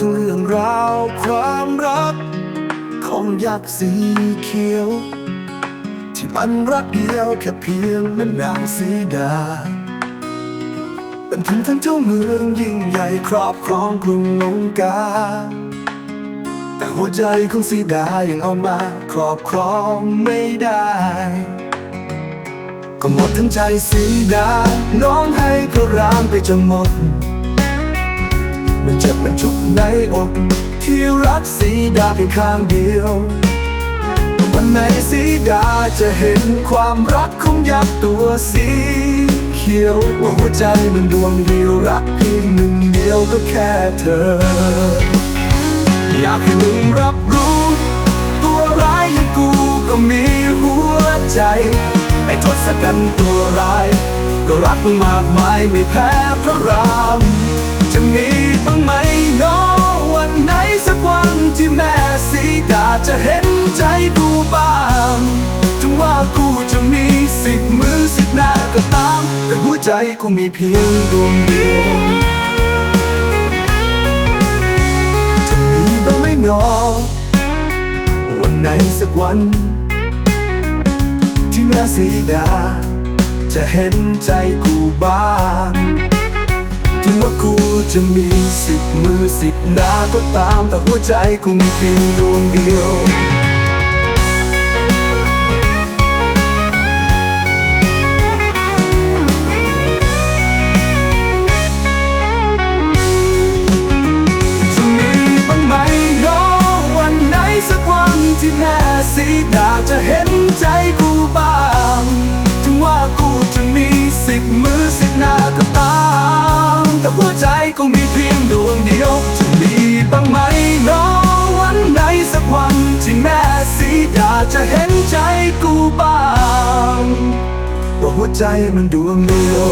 ทั้งเรื่องราวความรัก ของยักษ์สีเขียว ที่มันรักเดียวแค่เพียงแม่นางสีดา เป็นถึงทั้งเจ้าเมืองยิ่งใหญ่ครอบครองกรุงลงกา แต่หัวใจของสีดายังเอามาครอบครองไม่ได้ก็หมดทั้งใจสีดา น้องให้ก็ร้างไปจนหมด ในอกที่รักสีดาเพียงข้างเดียว วันไหนสีดาจะเห็นความรักของยักษ์ตัวสีเขียวว่าหัวใจมันดวงเดียวรักเพียงหนึ่งเดียวก็แค่เธอ อยากให้มึงรับรู้ ตัวร้ายอย่างกูก็มีหัวใจไอ้ทศกัณฐ์ตัวร้าย ก็รักมึงมากมายไม่แพ้พระรามจะมี ดาจะเห็นใจกูบ้างถึงว่ากูจะมีสิทธิ์มือสิทธิ์หน้าก็ตาม แต่หัวใจกูมีเพียงดวงเดียวจะมีบ้างไมหนอวันไหนสักวัน ที่แม่สีดา จะเห็นใจกูบ้าง จะมีสิบมือสิบหน้าก็ตามแต่หัวใจคงมีเพียงดวงเดียว หัวใจกูมีเพียงดวงเดียวจะมีบ้างไหมน้อวันไหนสักวันที่แม่สีดาจะเห็นใจกูบ้างว่าหัวใจมันดวงเดียว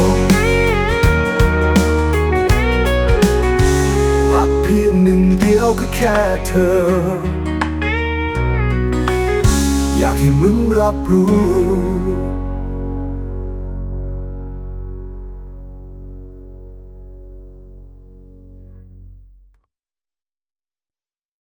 รักเพียงหนึ่งเดียวก็แค่เธอ อยากให้มึงรับรู้